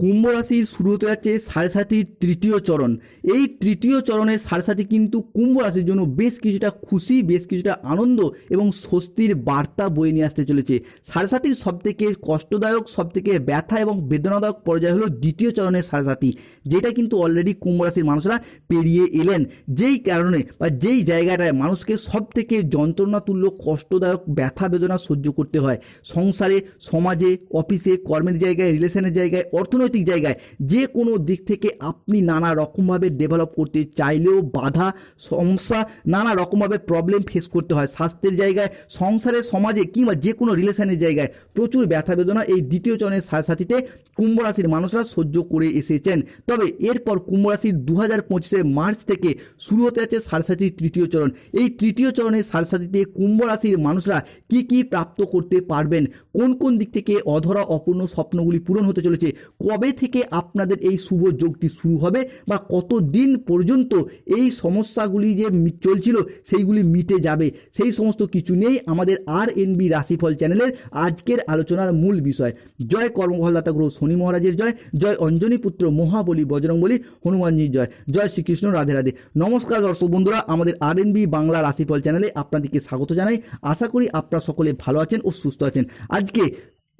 কুম্ভ রাশির শুরু হতে যাচ্ছে সাড়ে তৃতীয় চরণ। এই তৃতীয় চরণের সাড়ে কিন্তু কুম্ভ রাশির জন্য বেশ কিছুটা খুশি, বেশ কিছুটা আনন্দ এবং স্বস্তির বার্তা বয়ে নিয়ে আসতে চলেছে। সাড়ে সব থেকে কষ্টদায়ক সব থেকে ব্যথা এবং বেদনাদায়ক পর্যায় হলো দ্বিতীয় চরণের সাড়ে যেটা কিন্তু অলরেডি কুম্ভ রাশির মানুষরা পেরিয়ে এলেন। যেই কারণে বা যেই জায়গাটায় মানুষকে সব থেকে যন্ত্রণাতুল্য, কষ্টদায়ক, ব্যথা, বেদনা সহ্য করতে হয়। সংসারে, সমাজে, অফিসে, কর্মের জায়গায় রিলেশনের জায়গায়, অর্থনৈতিক জায়গায় যে কোনো দিক থেকে আপনি নানা রকমভাবে ডেভেলপ করতে চাইলেও বাধা, সমস্যা, নানা রকমভাবে প্রবলেম ফেস করতে হয়। স্বাস্থ্যের জায়গায় সংসারে সমাজে কিংবা যে কোনো রিলেশনের জায়গায় প্রচুর ব্যথা বেদনা এই দ্বিতীয় চরণের সাড়ে সাথীতে কুম্ভ রাশির মানুষরা সহ্য করে এসেছেন। তবে এরপর কুম্ভ রাশির দু হাজার পঁচিশের মার্চ থেকে শুরু হতে যাচ্ছে সাড়ে সাথীর তৃতীয় চরণ। এই তৃতীয় চরণের সাড়ে সাথীতে কুম্ভ রাশির মানুষরা কি কি প্রাপ্ত করতে পারবেন? কোন কোন দিক থেকে অধরা অপূর্ণ স্বপ্নগুলি পূরণ হতে চলেছে? কবে থেকে আপনাদের এই শুভ যোগটি শুরু হবে বা কত দিন পর্যন্ত এই সমস্যাগুলি যে চলছিল সেইগুলি মিটে যাবে? সেই সমস্ত কিছু নিয়েই আমাদের আর এনবি রাশিফল চ্যানেলের আজকের আলোচনার মূল বিষয়। জয় কর্মফলদাতা গ্রহ শনি মহারাজের জয় জয় অঞ্জনী পুত্র মহাবলী বজরংবলী হনুমানজির জয় জয় শ্রীকৃষ্ণ রাধে রাধে। নমস্কার দর্শক বন্ধুরা, আমাদের আর এনবি বাংলা রাশিফল চ্যানেলে আপনাদেরকে স্বাগত জানাই। আশা করি আপনারা সকলে ভালো আছেন ও সুস্থ আছেন। আজকে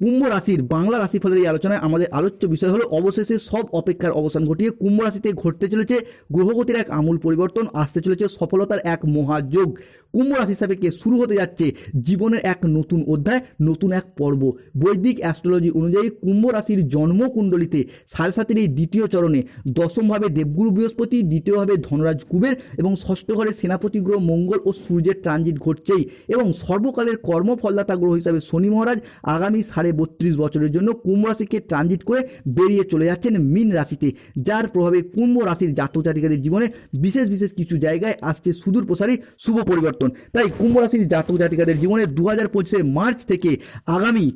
কুম্ভ রাশির বাংলা রাশিফলের এই আলোচনায় আমাদের আলোচ্য বিষয় হলো, অবশেষে সব অপেক্ষার অবসান ঘটিয়ে কুম্ভ রাশিতে ঘটতে চলেছে, গ্রহগতির এক আমূল পরিবর্তন, আসতে চলেছে সফলতার এক মহাযোগ। কুম্ভ রাশি হিসাবে কে শুরু হতে যাচ্ছে, জীবনের এক নতুন অধ্যায়, নতুন এক পর্ব। বৈদিক অ্যাস্ট্রোলজি অনুযায়ী কুম্ভ রাশির জন্মকুণ্ডলিতে সাড়ে সাতের এই দ্বিতীয় চরণে দশমভাবে দেবগুরু বৃহস্পতি, দ্বিতীয়ভাবে ধনরাজ কুবের এবং ষষ্ঠ ঘরে সেনাপতি গ্রহ মঙ্গল ও সূর্যের ট্রানজিট ঘটছেই এবং সর্বকালের কর্মফলদাতা গ্রহ হিসাবে শনি মহারাজ আগামী সাড়ে বত্রিশ বছরের জন্য কুম্ভ রাশিকে ট্রানজিট করে বেরিয়ে চলে যাচ্ছেন মিন রাশিতে, যার প্রভাবে কুম্ভ রাশির জাতক জাতিকাদের জীবনে বিশেষ বিশেষ কিছু জায়গায় আসছে সুদূর প্রসারী শুভ পরিবর্তন। তাই কুম্ভ রাশির জাতক জাতিকাদের জীবনে দু হাজার মার্চ থেকে আগামী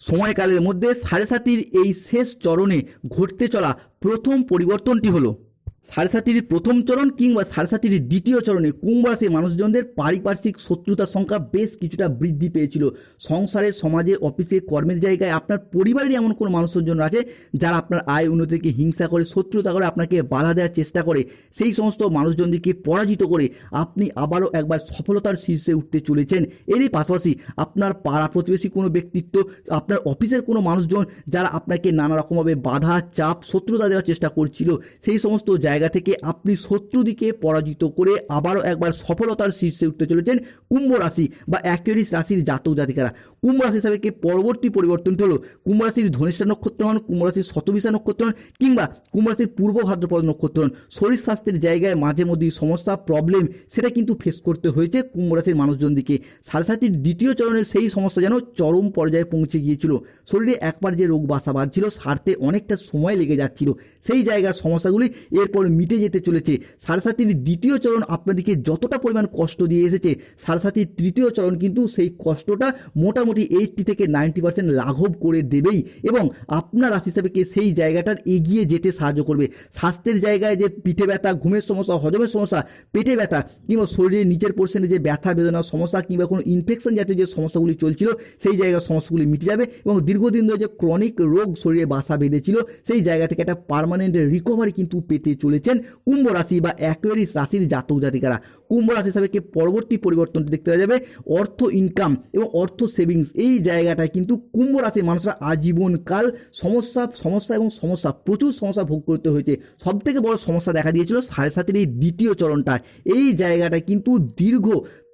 সময়কালের মধ্যে সাড়ে সাতির এই শেষ চরণে ঘটতে চলা প্রথম পরিবর্তনটি হলো। সাড়ে প্রথম চরণ কিংবা সাড়ে দ্বিতীয় চরণে কুম্ভ রাশির মানুষজনদের পারিপার্শ্বিক শত্রুতার সংখ্যা বেশ কিছুটা বৃদ্ধি পেয়েছিল। সংসারে, সমাজে, অফিসে, কর্মের জায়গায় আপনার পরিবারের এমন কোনো মানুষজন আছে যারা আপনার আয় উন্নতিকে হিংসা করে, শত্রুতা করে, আপনাকে বাধা দেওয়ার চেষ্টা করে। সেই সমস্ত মানুষজনদেরকে পরাজিত করে আপনি আবারও একবার সফলতার শীর্ষে উঠতে চলেছেন। এরই পাশাপাশি আপনার পাড়া প্রতিবেশী কোনো ব্যক্তিত্ব, আপনার অফিসের কোনো মানুষজন যারা আপনাকে নানা রকমভাবে বাধা, চাপ, শত্রুতা দেওয়ার চেষ্টা করছিল, সেই সমস্ত জায়গা থেকে আপনি শত্রুদিকে পরাজিত করে আবারও একবার সফলতার শীর্ষে উঠতে চলেছেন কুম্ভ রাশি বা অ্যাকুয়ারিস রাশির জাতক জাতিকারা। কুম্ভ রাশি হিসাবে পরবর্তী পরিবর্তনটি হলো? কুম্ভ রাশির ধনিষ্ঠা নক্ষত্র হন, কুম্ভ রাশির শতবিশা নক্ষত্র হন, কিংবা কুম্ভ রাশির পূর্ব ভাদ্রপদ নক্ষত্র হন। শরীর স্বাস্থ্যের জায়গায় মাঝে মধ্যেই সমস্যা প্রবলেম সেটা কিন্তু ফেস করতে হয়েছে কুম্ভ রাশির মানুষজনদিকে সাড়ে সাতির দ্বিতীয় চরণে সেই সমস্যা যেন চরম পর্যায়ে পৌঁছে গিয়েছিল। শরীরে একবার যে রোগ বাসা বাঁধছিল, সারতে অনেকটা সময় লেগে যাচ্ছিল। সেই জায়গার সমস্যাগুলি এরপর মিটে যেতে চলেছে। সাড়ে সাতির দ্বিতীয় চরণ আপনাদেরকে যতটা পরিমাণ কষ্ট দিয়ে এসেছে সাড়ে সাতির তৃতীয় চরণ কিন্তু সেই কষ্টটা মোটামুটি এইটটি থেকে নাইনটি পার্সেন্ট লাঘব করে দেবেই এবং আপনার রাশি হিসাবেকে সেই জায়গাটার এগিয়ে যেতে সাহায্য করবে। স্বাস্থ্যের জায়গায় যে পিঠে ব্যথা, ঘুমের সমস্যা, হজমের সমস্যা, পেটে ব্যথা কিংবা শরীরের নিচের পোর্শনে যে ব্যথা বেদনা সমস্যা কিংবা কোনো ইনফেকশন জাতীয় যে সমস্যাগুলি চলছিল, সেই জায়গার সমস্যাগুলি মিটে যাবে এবং দীর্ঘদিন ধরে যে ক্রনিক রোগ শরীরে বাসা বেঁধেছিল, সেই জায়গা থেকে একটা পার্মানেন্ট রিকভারি কিন্তু পেতে চলেছেন কুম্ভ রাশি বা অ্যাকুয়ারিস রাশির জাতক জাতিকারা। কুম্ভ রাশি কে পরবর্তী পরিবর্তনটি দেখতে পাওয়া যাবে? অর্থ ইনকাম এবং অর্থ সেভিংস এই জায়গাটায় কিন্তু কুম্ভ রাশির মানুষরা আজীবনকাল সমস্যা সমস্যা এবং সমস্যা, প্রচুর সমস্যা ভোগ করতে হয়েছে। সব থেকে বড় সমস্যা দেখা দিয়েছিল সাড়ে সাতের এই দ্বিতীয় চরণটা এই জায়গাটায় কিন্তু দীর্ঘ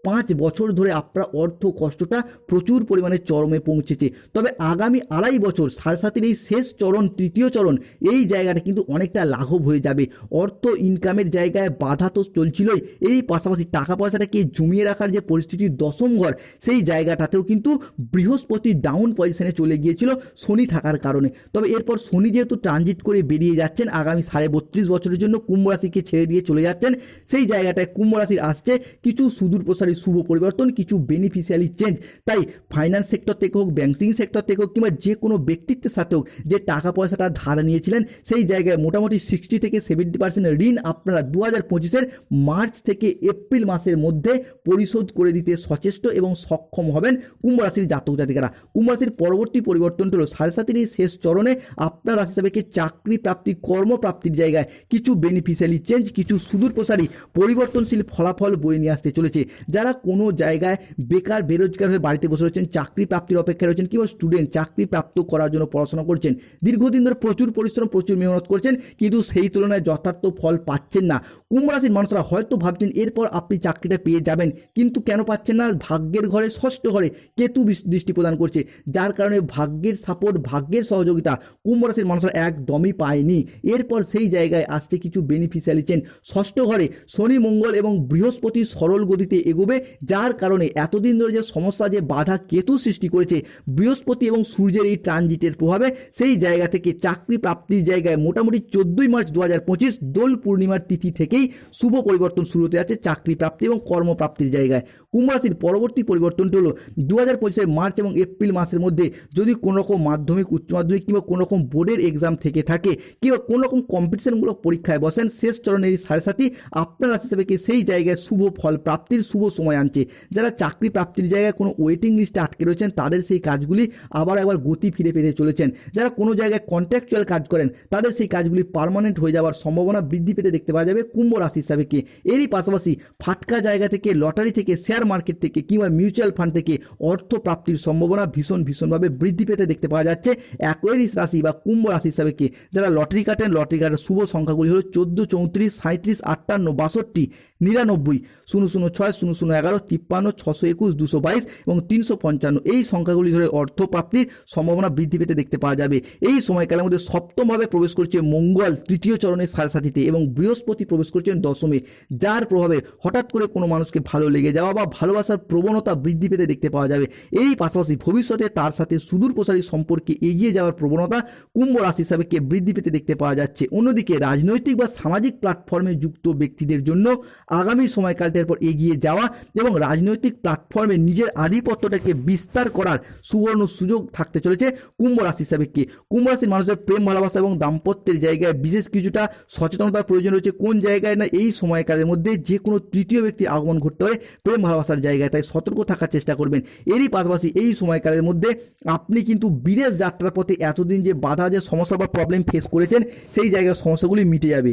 পাঁচ বছর ধরে আপনার অর্থ কষ্টটা প্রচুর পরিমাণে চরমে পৌঁছেছে। তবে আগামী আড়াই বছর সাড়ে এই শেষ চরণ, তৃতীয় চরণ, এই জায়গাটা কিন্তু অনেকটা লাঘব হয়ে যাবে। অর্থ ইনকামের জায়গায় বাধা তো চলছিলই। এই পাশাপাশি টাকা পয়সাটাকে জমিয়ে রাখার যে পরিস্থিতি দশম ঘর, সেই জায়গাটাতেও কিন্তু বৃহস্পতি ডাউন পজিশনে চলে গিয়েছিল শনি থাকার কারণে। তবে এরপর শনি যেহেতু ট্রানজিট করে বেরিয়ে যাচ্ছেন, আগামী সাড়ে বত্রিশ বছরের জন্য কুম্ভ রাশিকে ছেড়ে দিয়ে চলে যাচ্ছেন। সেই জায়গাটায় কুম্ভ রাশির আসছে, কিছু সুদূর প্রসারী শুভ পরিবর্তন, কিছু বেনিফিশিয়ালি চেঞ্জ তাই ফাইন্যান্স সেক্টর থেকে হোক ব্যাংকিং সেক্টর থেকে হোক, কিংবা যে কোনো ব্যক্তিত্বের সাথে হোক, যে টাকা পয়সাটা ধার নিয়েছিলেন, সেই জায়গায় মোটামুটি সিক্সটি থেকে সেভেন্টি পার্সেন্ট ঋণ আপনারা দু হাজার পঁচিশের মার্চ থেকে এপ্রিল মাসের মধ্যে পরিশোধ করে দিতে সচেষ্ট এবং সক্ষম হবেন কুম্ভ রাশির জাতক জাতিকারা। কুম্ভ রাশির পরবর্তী পরিবর্তনটা হলো সাড়ে সাতের এই শেষ চরণে আপনার রাশি হিসাবে চাকরি প্রাপ্তি, কর্মপ্রাপ্তির জায়গায় কিছু বেনিফিশিয়ালি চেঞ্জ কিছু সুদূর প্রসারী পরিবর্তনশীল ফলাফল বয়ে নিয়ে আসতে চলেছে। যারা কোনো জায়গায় বেকার, বেরোজগার হয়ে বাড়িতে বসে রয়েছেন, চাকরি প্রাপ্তির অপেক্ষায় রয়েছেন কিংবা স্টুডেন্ট চাকরি প্রাপ্ত করার জন্য পড়াশোনা করছেন, দীর্ঘদিন ধরে প্রচুর পরিশ্রম, প্রচুর মেহনত করছেন, কিন্তু সেই তুলনায় যথার্থ ফল পাচ্ছেন না। কুম্ভ রাশির মানুষরা হয়তো ভাবছেন, এরপর আপনি চাকরিটা পেয়ে যাবেন। কিন্তু কেন পাচ্ছেন না? ভাগ্যের ঘরে, ষষ্ঠ ঘরে কেতু দৃষ্টি প্রদান করছে, যার কারণে ভাগ্যের সাপোর্ট ভাগ্যের সহযোগিতা কুম্ভ রাশির মানুষরা একদমই পায়নি। এরপর সেই জায়গায় আসছে কিছু বেনিফিশিয়ালি চেন ষষ্ঠ ঘরে শনি, মঙ্গল এবং বৃহস্পতি সরল গতিতে এগোবে। যার কারণে এতদিন ধরে যে সমস্যা, যে বাধা কেতু সৃষ্টি করেছে, বৃহস্পতি এবং সূর্যের এই ট্রানজিটের প্রভাবে, সেই জায়গা থেকে চাকরি প্রাপ্তির জায়গায় মোটামুটি চোদ্দোই মার্চ দু হাজার পঁচিশ দোল পূর্ণিমার তিথি থেকেই শুভ পরিবর্তন শুরু হতে যাচ্ছে চাকরি প্রাপ্তি এবং কর্মপ্রাপ্তির জায়গায়। কুম্ভ রাশির পরবর্তী পরিবর্তনটি হলো দু হাজার মার্চ এবং এপ্রিল মাসের মধ্যে যদি কোনো রকম মাধ্যমিক, উচ্চ মাধ্যমিক কিংবা কোনো রকম বোর্ডের এক্সাম থেকে থাকে কিংবা কোনো রকম কম্পিটিশনমূলক পরীক্ষায় বসেন, শেষ চরণের সাড়ে সাথে আপনার রাশি হিসেবে সেই জায়গায় শুভ ফল প্রাপ্তির শুভ সময় আনছে। যারা চাকরি প্রাপ্তির জায়গায় কোনো ওয়েটিং লিস্টে আটকে রয়েছেন, তাদের সেই কাজগুলি আবার একবার গতি ফিরে পেতে চলেছেন। যারা কোনো জায়গায় কন্ট্রাকচুয়াল কাজ করেন, তাদের সেই কাজগুলি পার্মানেন্ট হয়ে যাওয়ার সম্ভাবনা বৃদ্ধি পেতে দেখতে পাওয়া যাবে কুম্ভ রাশি হিসাবে কি। এরই পাশাপাশি ফাটকা জায়গা থেকে লটারি থেকে শেয়ার মার্কেট থেকে কিংবা মিউচুয়াল ফান্ড থেকে অর্থ প্রাপ্তির সম্ভাবনা ভীষণ ভীষণভাবে বৃদ্ধি পেতে দেখতে পাওয়া যাচ্ছে। অ্যাকোয়ারিস রাশি বা কুম্ভ রাশি হিসাবে কি? যারা লটারি কাটেন, লটারি কাটার শুভ সংখ্যাগুলি হলো চোদ্দ, চৌত্রিশ সাঁত্রিশ আটান্ন, বাষট্টি, নিরানব্বই, শূন্য শূন্য, ছয়, শূন্য শূন্য, এগারো, তিপ্পান্ন, ছশো একুশ, দুশো বাইশ এবং তিনশো পঞ্চান্ন। এই সংখ্যাগুলি ধরে অর্থ প্রাপ্তির সম্ভাবনা বৃদ্ধি পেতে দেখতে পাওয়া যাবে। এই সময়কালের মধ্যে সপ্তমভাবে প্রবেশ করছে মঙ্গল, তৃতীয় চরণের সাড়ে সাথীতে এবং বৃহস্পতি প্রবেশ করছেন দশমে। যার প্রভাবে হঠাৎ করে কোনো মানুষকে ভালো লেগে যাওয়া বা ভালোবাসার প্রবণতা বৃদ্ধি পেতে দেখতে পাওয়া যাবে। এরই পাশাপাশি ভবিষ্যতে তার সাথে সুদূর প্রসারী সম্পর্কে এগিয়ে যাওয়ার প্রবণতা কুম্ভ রাশি হিসাবে কে বৃদ্ধি পেতে দেখতে পাওয়া যাচ্ছে। অন্যদিকে রাজনৈতিক বা সামাজিক প্ল্যাটফর্মে যুক্ত ব্যক্তিদের জন্য আগামী সময়কালটার পর এগিয়ে যাওয়া এবং রাজনৈতিক প্ল্যাটফর্মে নিজের আধিপত্যটাকে বিস্তার করার সুবর্ণ সুযোগ থাকতে চলেছে কুম্ভ রাশি হিসাবে কে। কুম্ভ রাশির মানুষের প্রেম, ভালোবাসা এবং দাম্পত্যের জায়গায় বিশেষ কিছুটা সচেতনতার প্রয়োজন রয়েছে। কোন জায়গায় না এই সময়কালের মধ্যে যে কোনো তৃতীয় ব্যক্তির আগমন ঘটতে পারে? প্রেম ভালোবাসার জায়গায়, তাই সতর্ক থাকার চেষ্টা করবেন। এরই পাশাপাশি এই সময়কালের মধ্যে আপনি কিন্তু বিদেশ যাত্রার পথে এতদিন যে বাধা, যে সমস্যা বা প্রবলেম ফেস করেছেন, সেই জায়গার সমস্যাগুলি মিটে যাবে।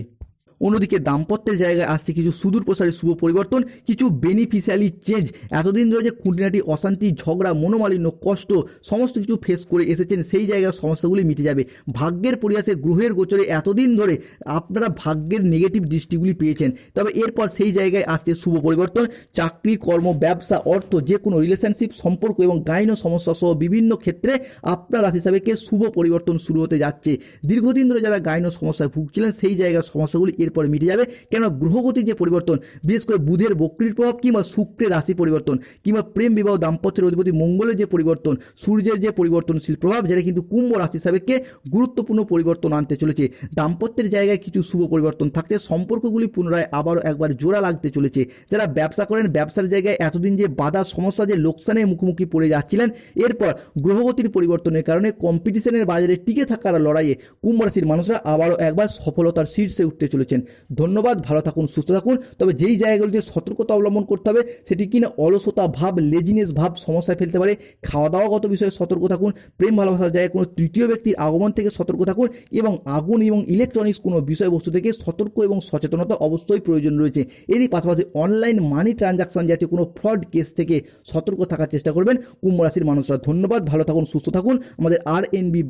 অন্যদিকে দাম্পত্যের জায়গায় আসছে কিছু সুদূর প্রসারী শুভ পরিবর্তন, কিছু বেনিফিশিয়ালি চেঞ্জ এতদিন ধরে যে খুঁটিনাটি অশান্তি, ঝগড়া, মনোমালিন্য, কষ্ট, সমস্ত কিছু ফেস করে এসেছেন, সেই জায়গার সমস্যাগুলি মিটে যাবে। ভাগ্যের পরিহাসে গ্রহের গোচরে এতদিন ধরে আপনারা ভাগ্যের নেগেটিভ দৃষ্টিগুলি পেয়েছেন। তবে এরপর সেই জায়গায় আসছে শুভ পরিবর্তন। চাকরি, কর্ম, ব্যবসা, অর্থ, যে কোনো রিলেশনশিপ সম্পর্ক এবং গাইন সমস্যা সহ বিভিন্ন ক্ষেত্রে আপনার রাশি হিসাবে কে শুভ পরিবর্তন শুরু হতে যাচ্ছে। দীর্ঘদিন ধরে যারা গাইন সমস্যায় ভুগছিলেন, সেই জায়গার সমস্যাগুলি এরপরে মিটে যাবে। কেননা গ্রহগতির যে পরিবর্তন, বিশেষ করে বুধের বক্রির প্রভাব কিংবা শুক্রের রাশি পরিবর্তন কিংবা প্রেম বিবাহ দাম্পত্যের অধিপতি মঙ্গলের যে পরিবর্তন, সূর্যের যে পরিবর্তনশীল প্রভাব, যেটা কিন্তু কুম্ভ রাশি হিসাবে কে গুরুত্বপূর্ণ পরিবর্তন আনতে চলেছে। দাম্পত্যের জায়গায় কিছু শুভ পরিবর্তন থাকছে সম্পর্কগুলি পুনরায় আবারও একবার জোড়া লাগতে চলেছে। যারা ব্যবসা করেন, ব্যবসার জায়গায় এতদিন যে বাধা, সমস্যা, যে লোকসানের মুখোমুখি পড়ে যাচ্ছিলেন, এরপর গ্রহগতির পরিবর্তনের কারণে কম্পিটিশনের বাজারে টিকে থাকার লড়াইয়ে কুম্ভ রাশির মানুষরা আবারও একবার সফলতার শীর্ষে উঠতে চলেছেন ধন্যবাদ, ভালো থাকুন, সুস্থ থাকুন। তবে যেই জায়গাগুলিতে সতর্কতা অবলম্বন করতে হবে, সেটি কিনা অলসতা ভাব লেজিনেস ভাব সমস্যায় ফেলতে পারে? খাওয়া দাওয়াগত বিষয়ে সতর্ক থাকুন, প্রেম ভালোবাসার জায়গায় কোনো তৃতীয় ব্যক্তির আগমন থেকে সতর্ক থাকুন এবং আগুন এবং ইলেকট্রনিক্স কোনো বিষয়বস্তু থেকে সতর্ক এবং সচেতনতা অবশ্যই প্রয়োজন রয়েছে। এরই পাশাপাশি অনলাইন মানি ট্রানজাকশন জাতীয় কোনো ফ্রড কেস থেকে সতর্ক থাকার চেষ্টা করবেন। কুম্ভ রাশির মানুষরা, ধন্যবাদ, ভালো থাকুন, সুস্থ থাকুন। আমাদের আর এন বি